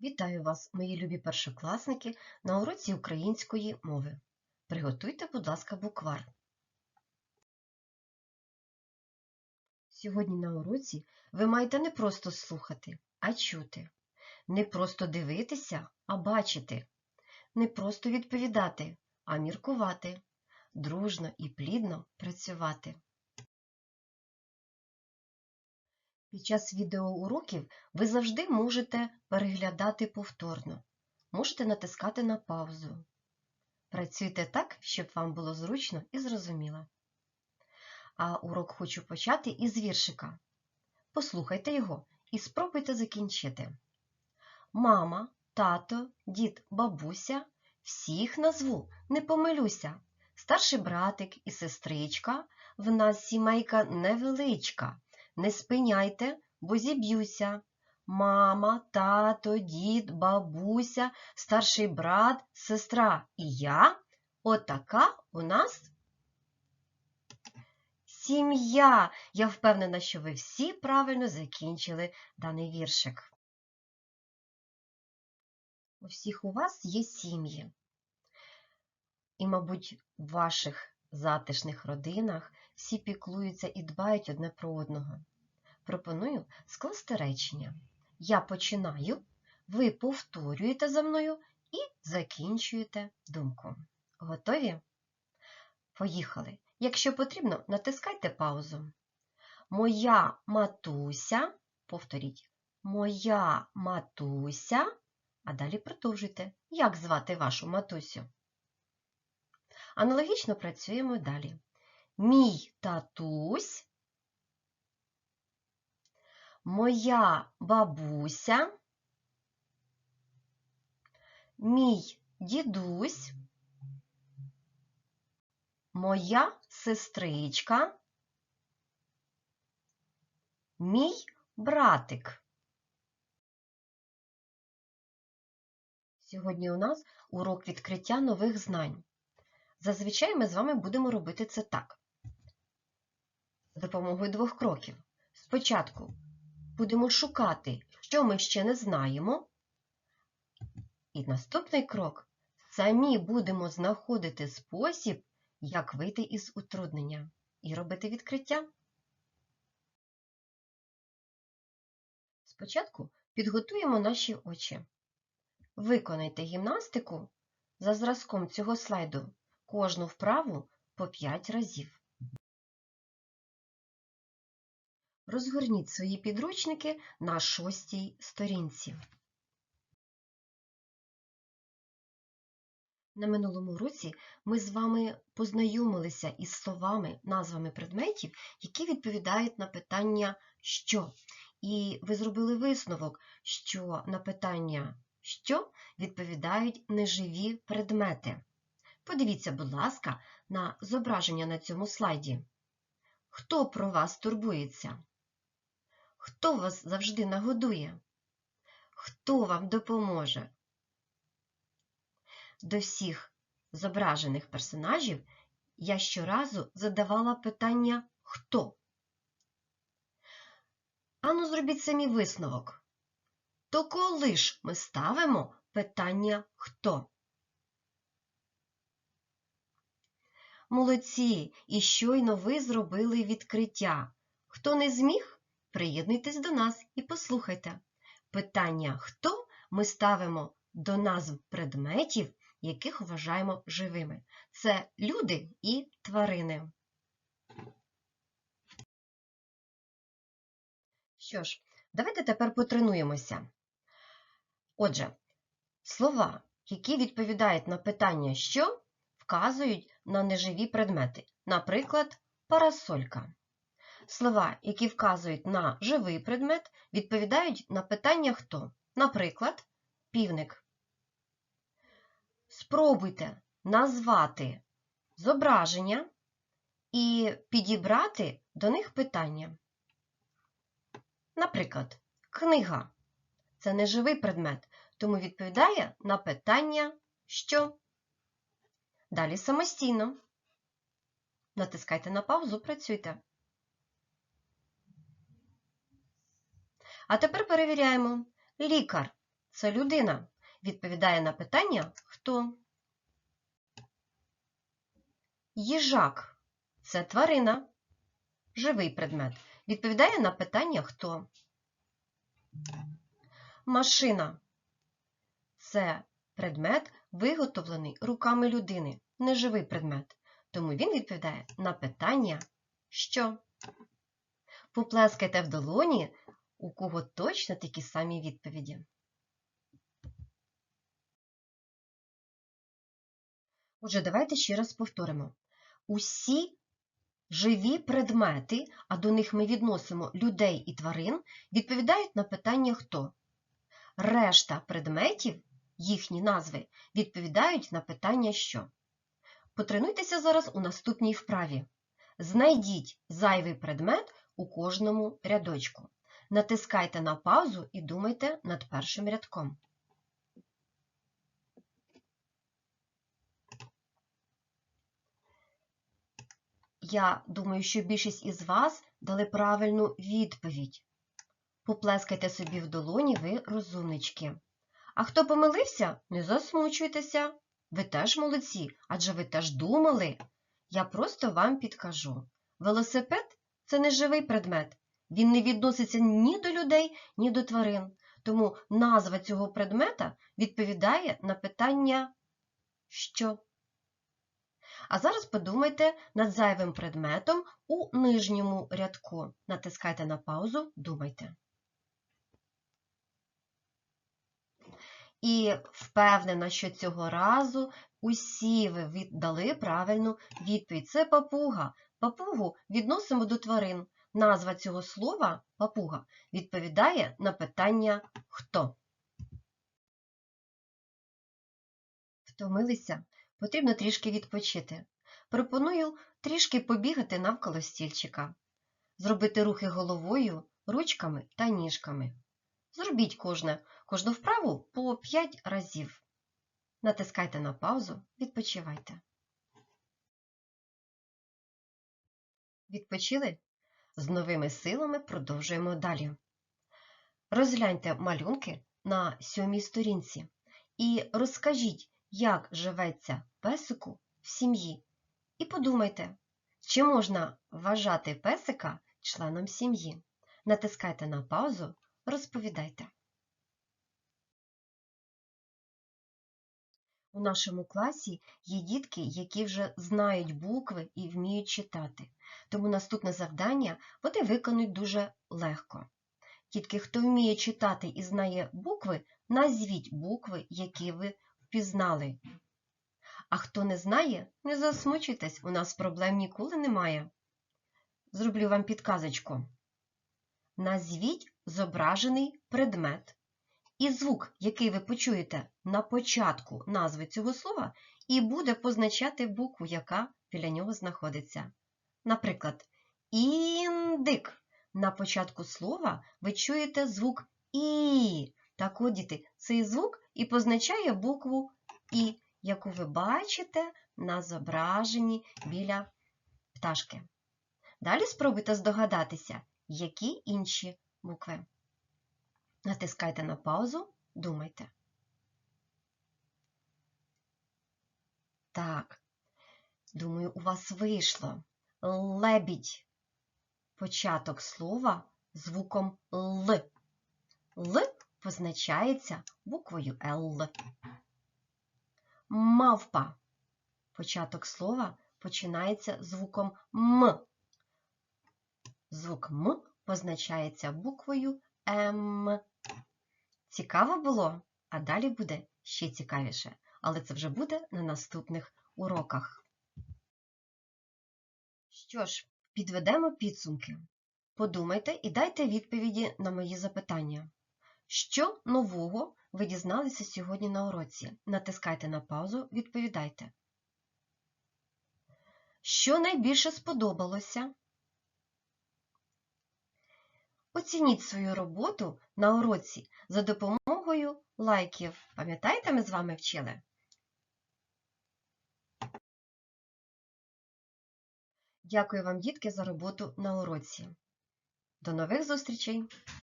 Вітаю вас, мої любі першокласники, на уроці української мови. Приготуйте, будь ласка, буквар. Сьогодні на уроці ви маєте не просто слухати, а чути. Не просто дивитися, а бачити. Не просто відповідати, а міркувати. Дружно і плідно працювати. Під час відеоуроків ви завжди можете переглядати повторно, можете натискати на паузу. Працюйте так, щоб вам було зручно і зрозуміло. А урок хочу почати із віршика. Послухайте його і спробуйте закінчити. Мама, тато, дід, бабуся всіх назву, не помилюся. Старший братик і сестричка, в нас сімейка невеличка. Не спиняйте, бо зіб'юся. Мама, тато, дід, бабуся, старший брат, сестра і я. Отака у нас сім'я. Я впевнена, що ви всі правильно закінчили даний віршик. У всіх у вас є сім'ї. І, мабуть, в ваших затишних родинах всі піклуються і дбають одне про одного. Пропоную скласти речення. Я починаю, ви повторюєте за мною і закінчуєте думку. Готові? Поїхали. Якщо потрібно, натискайте паузу. Моя матуся, повторіть, моя матуся, а далі продовжуйте. Як звати вашу матусю? Аналогічно працюємо далі. Мій татусь, моя бабуся, мій дідусь, моя сестричка, мій братик. Сьогодні у нас урок відкриття нових знань. Зазвичай ми з вами будемо робити це так. За допомогою двох кроків. Спочатку будемо шукати, що ми ще не знаємо. І наступний крок самі будемо знаходити спосіб, як вийти із утруднення і робити відкриття. Спочатку підготуємо наші очі. Виконайте гімнастику за зразком цього слайду кожну вправу по 5 разів. Розгорніть свої підручники на шостій сторінці. На минулому році ми з вами познайомилися із словами, назвами предметів, які відповідають на питання що. І ви зробили висновок, що на питання що відповідають неживі предмети. Подивіться, будь ласка, на зображення на цьому слайді. Хто про вас турбується? Хто вас завжди нагодує? Хто вам допоможе? До всіх зображених персонажів я щоразу задавала питання хто? Ану, зробіть самі висновок. То коли ж ми ставимо питання хто? Молодці! І щойно ви зробили відкриття. Хто не зміг, приєднуйтесь до нас і послухайте. Питання хто ми ставимо до назв предметів, яких вважаємо живими. Це люди і тварини. Що ж, давайте тепер потренуємося. Отже, слова, які відповідають на питання що, вказують на неживі предмети. Наприклад, парасолька. Слова, які вказують на живий предмет, відповідають на питання хто. Наприклад, півник. Спробуйте назвати зображення і підібрати до них питання. Наприклад, книга це неживий предмет, тому відповідає на питання що. Далі самостійно. Натискайте на паузу, працюйте. А тепер перевіряємо. Лікар це людина. Відповідає на питання хто? Їжак це тварина. Живий предмет. Відповідає на питання хто? Машина це предмет, виготовлений руками людини, неживий предмет. Тому він відповідає на питання що? Поплескайте в долоні, у кого точно такі самі відповіді. Отже, давайте ще раз повторимо. Усі живі предмети, а до них ми відносимо людей і тварин, відповідають на питання хто. Решта предметів, їхні назви, відповідають на питання що. Потренуйтеся зараз у наступній вправі. Знайдіть зайвий предмет у кожному рядочку. Натискайте на паузу і думайте над першим рядком. Я думаю, що більшість із вас дали правильну відповідь. Поплескайте собі в долоні, ви розумнички. А хто помилився, не засмучуйтеся. Ви теж молодці, адже ви теж думали. Я просто вам підкажу. Велосипед це не живий предмет. Він не відноситься ні до людей, ні до тварин. Тому назва цього предмета відповідає на питання що. А зараз подумайте над зайвим предметом у нижньому рядку. Натискайте на паузу, думайте. І впевнена, що цього разу усі ви віддали правильну відповідь. Це папуга. Папугу відносимо до тварин. Назва цього слова папуга відповідає на питання хто. Втомилися? Потрібно трішки відпочити. Пропоную трішки побігати навколо стільчика, зробити рухи головою, ручками та ніжками. Зробіть кожне, кожну вправу по 5 разів. Натискайте на паузу, відпочивайте. Відпочили? З новими силами продовжуємо далі. Розгляньте малюнки на сьомій сторінці і розкажіть, як живеться песику в сім'ї. І подумайте, чи можна вважати песика членом сім'ї. Натискайте на паузу, розповідайте. У нашому класі є дітки, які вже знають букви і вміють читати, тому наступне завдання вони виконують дуже легко. Тільки хто вміє читати і знає букви, назвіть букви, які ви впізнали. А хто не знає, не засмучуйтесь, у нас проблем ніколи немає. Зроблю вам підказочку. Назвіть зображений предмет. І звук, який ви почуєте на початку назви цього слова, і буде позначати букву, яка біля нього знаходиться. Наприклад, індик. На початку слова ви чуєте звук І. Так от, діти, цей звук і позначає букву І, яку ви бачите на зображенні біля пташки. Далі спробуйте здогадатися, які інші букви. Натискайте на паузу, думайте. Так, думаю, у вас вийшло. Лебідь. Початок слова звуком Л. Л позначається буквою Л. Мавпа. Початок слова починається звуком М. Звук М позначається буквою М. Цікаво було? А далі буде ще цікавіше, але це вже буде на наступних уроках. Що ж, підведемо підсумки. Подумайте і дайте відповіді на мої запитання. Що нового ви дізналися сьогодні на уроці? Натискайте на паузу, відповідайте. Що найбільше сподобалося? Оцініть свою роботу на уроці за допомогою лайків. Пам'ятаєте, ми з вами вчили? Дякую вам, дітки, за роботу на уроці. До нових зустрічей!